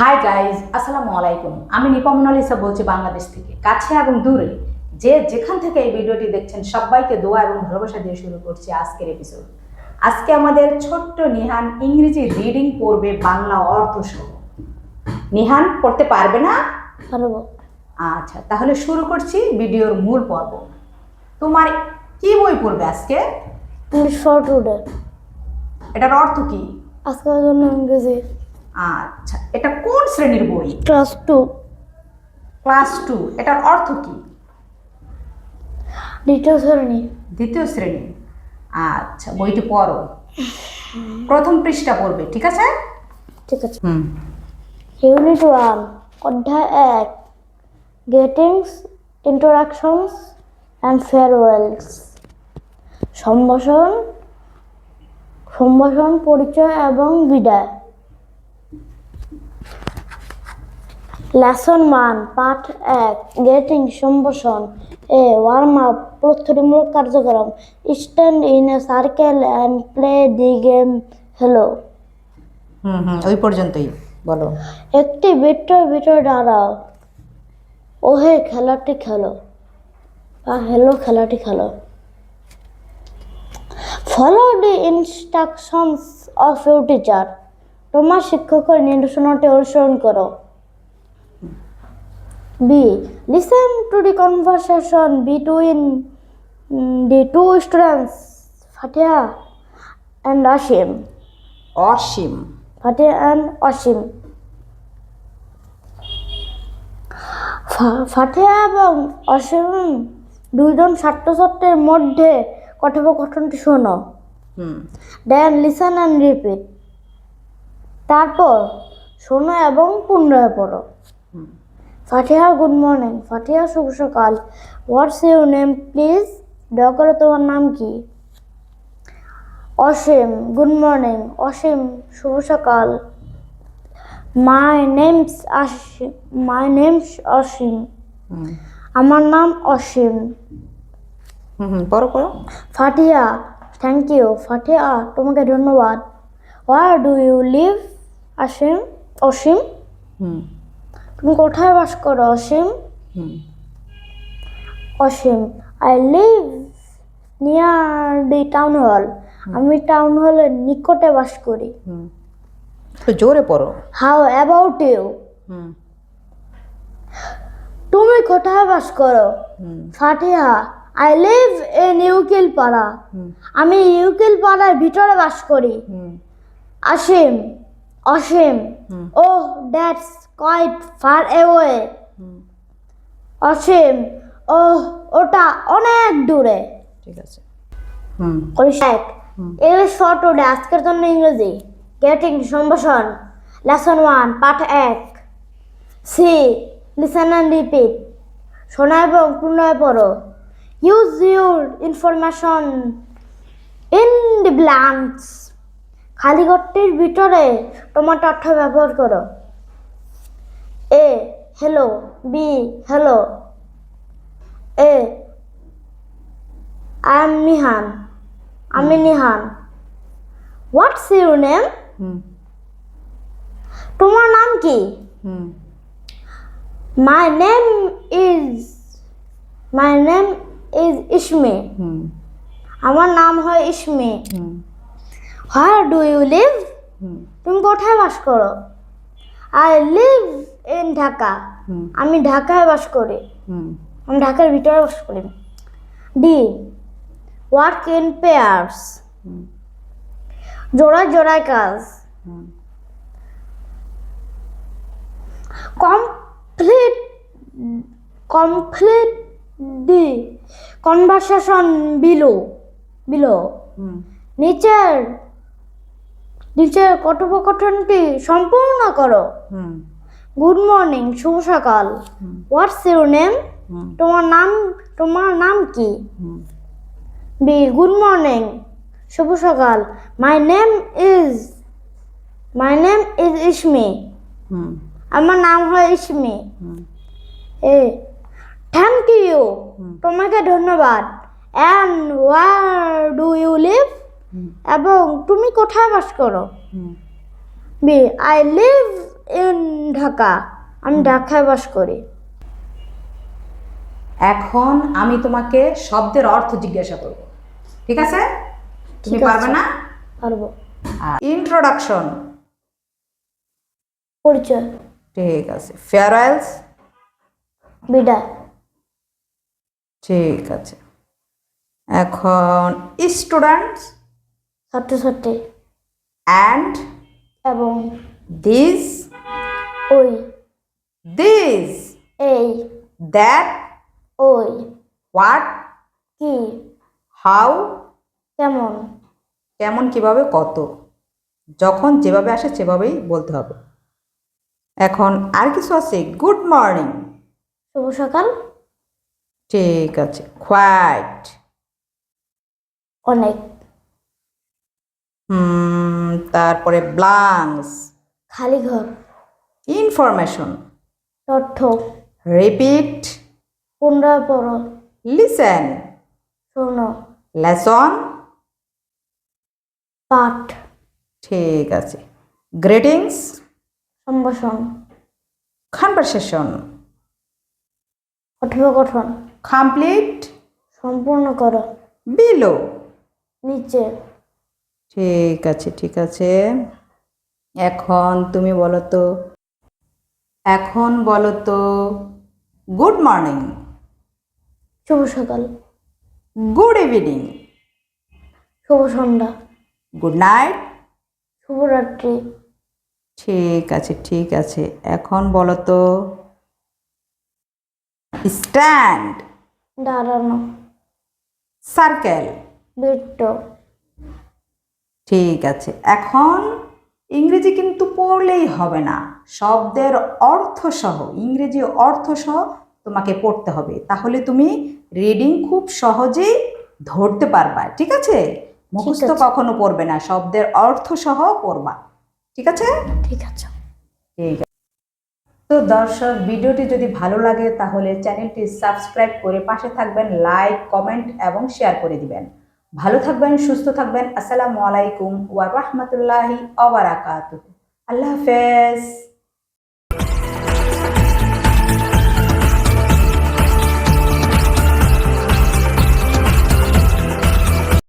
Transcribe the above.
Hi guys আসসালামু আলাইকুম। আমি নিপা মোনালিসা বলছি বাংলাদেশ থেকে। কাছে এবং দূরে। যে যেখান থেকে এই ভিডিওটি দেখছেন সবাইকে দোয়া এবং ভালোবাসা দিয়ে শুরু করছি আজকের এপিসোড আজকে আমাদের ছোট্ট নিহান ইংরেজি রিডিং পড়বে বাংলা অর্থ সহ। নিহান পড়তে পারবে না? পারব। আচ্ছা তাহলে শুরু করছি ভিডিওর মূল পর্ব। তোমার কি বই পড়বে আজকে? টুডে এটার অর্থ কি? আজকের জন্য ইংরেজি। আচ্ছা এটা কোন শ্রেণির বই? ক্লাস টু ক্লাস টু এটার অর্থ কি? দ্বিতীয় শ্রেণি। দ্বিতীয় শ্রেণি। আচ্ছা বইটি পড়ো। প্রথম পৃষ্ঠা পড়বে ঠিক আছে? ঠিক আছে। হুম। ইউনিট ওয়ান অধ্যায় এক গেটিংস ইন্টারাকশনস অ্যান্ড ফেয়ারওয়েলস সম্ভাষণ সম্ভাষণ পরিচয় এবং বিদায়। লেসন ওয়ান পাঠ এক গেটিং সম্ভাষণ. এ ওয়ার্ম আপ প্রস্তুতিমূলক কার্যক্রম. Stand in a circle and play the game hello hmm hmm ওই পর্যন্তই বলো। একটি বৃত্তের ভিতরে দাঁড়াও। ওহে খেলাটি খেলো। বা হেলো খেলাটি খেলো। Follow the instructions of you teacher তোমার শিক্ষকের নির্দেশনাটি অনুসরণ করো। Be listen to the conversation between the two students Fatia and Asim Asim Fatia and Asim ফা- ফাটিয়া এবং অসীম দুইজন ছাত্রছাত্রীর মধ্যে কথোপকথনটি শোনো। দেন লিসন অ্যান্ড রিপিট তারপর শোনো এবং পুনরায় পড়ো। ফাটিহা গুড মর্নিং ফাটিহা শুভ সকাল। হোয়াটস ইউর নেম প্লিজ দয়া করে তোমার নাম কি? অসীম গুড মর্নিং অসীম শুভ সকাল। My names Asim my names Asim. আমার নাম অসীম। পড়ো পড়ো। ফাটিয়া থ্যাংক ইউ ফাটিয়া তোমাকে ধন্যবাদ। Where do you live Asim? Asim? Hmm. তুমি কোথায় বাস করো Asim? Asim I live near the town hall আমি টাউন হলের নিকটে বাস করি। জোরে পড়ো। হাউ অ্যাবাউট ইউ তুমি কোথায় বাস করো? Fatiha I live in Ukil Para আমি ইউকিল পাড়ার ভিতরে বাস করি। হুম। Asim. Hmm. Oh that's quite far away. Hmm. Asim. ও ওটা অনেক দূরে। ঠিক আছে। হুম। এক। ইংলিশ ফর টুডে আজকের জন্য ইংরেজি। গেটিং সম্ভাষণ। লেসন ওয়ান পাঠ এক। সি লিসেন অ্যান্ড রিপিট শোনা এবং পুনরায় পড়ো। Use your information in the blanks খালি ঘরটির ভিতরে তোমার তথ্য ব্যবহার করো। A hello B hello A I am Nihan আমি নিহান হোয়াটস ইউর নেম তোমার নাম কি? My name is my name is Ismi আমার নাম হয় Ismi hmm where do you live তুমি কোথায় বাস করো? আই লিভ ইন ঢাকা আমি ঢাকায় বাস করি। আমি ঢাকার ভিতরে বাস করি। ডি ওয়ার্ক ইন পেয়ার্স জোড়ায় জোড়ায় কাজ। complete the conversation below below হুম। নিচের নিচের কথোপকথনটি সম্পূর্ণ করো। গুড মর্নিং শুভ সকাল। হোয়াটস ইউর নেম তোমার নাম তোমার নাম কি? বি গুড মর্নিং শুভ সকাল। My name is my name is Ismi আমার নাম হয় ইসমি এ থ্যাংক ইউ তোমাকে ধন্যবাদ। And where do you live এবং তুমি কোথায় বাস করো? B I live in Dhaka আমি ঢাকায় বাস করি। এখন আমি তোমাকে শব্দের অর্থ জিজ্ঞাসা করব। ঠিক আছে? তুমি। পারবে না? পারব। ইন্ট্রোডাকশন পরিচয়। ঠিক আছে। ফেয়ারওয়েলস বিদায়। ঠিক আছে। এখন স্টুডেন্টস ছাত্রছাত্রী অ্যান্ড এবং দিস ওই দিস এই দ্যাট ওই হোয়াট কি হাউ কেমন? কেমন কীভাবে কত? যখন যেভাবে আসে সেভাবেই বলতে হবে। এখন আর কিছু আছে? গুড মর্নিং শুভ সকাল। ঠিক আছে। কোয়াইট অনেক। তারপরে ব্লাঙ্কস খালি ঘর। ইনফরমেশন তথ্য। রিপিট পুনরায় পড়ো। লিসেন শোনো। লেসন পাঠ। ঠিক আছে। গ্রিটিংস সম্ভাষণ। কনভারসেশন কথোপকথন। কমপ্লিট সম্পূর্ণ করো। বিলো নিচে। ঠিক আছে ঠিক আছে। এখন তুমি বলো তো এখন বলো তো গুড মর্নিং শুভ সকাল। গুড ইভিনিং শুভ সন্ধ্যা। গুড নাইট শুভরাত্রি ঠিক আছে ঠিক আছে। এখন বলো তো স্ট্যান্ড দাঁড়ানো। সার্কেল বৃত্ত। ঠিক আছে। এখন ইংরেজি কিন্তু পড়লেই হবে না। শব্দের অর্থ সহ ইংরেজি অর্থ সহ তোমাকে পড়তে হবে। তাহলে তুমি রিডিং খুব সহজেই ধরতে পারবা ঠিক আছে? মুখস্থ কখনো পড়বে না শব্দের অর্থ সহ পড়বা ঠিক আছে? ঠিক আছে। ঠিক আছে। তো দর্শক ভিডিওটি যদি ভালো লাগে তাহলে চ্যানেলটি সাবস্ক্রাইব করে পাশে থাকবেন লাইক কমেন্ট এবং শেয়ার করে দিবেন। ভালো থাকবেন সুস্থ থাকবেন। আসসালামু আলাইকুম ওয়া রাহমাতুল্লাহি ওয়া আল্লাহ হাফেজ।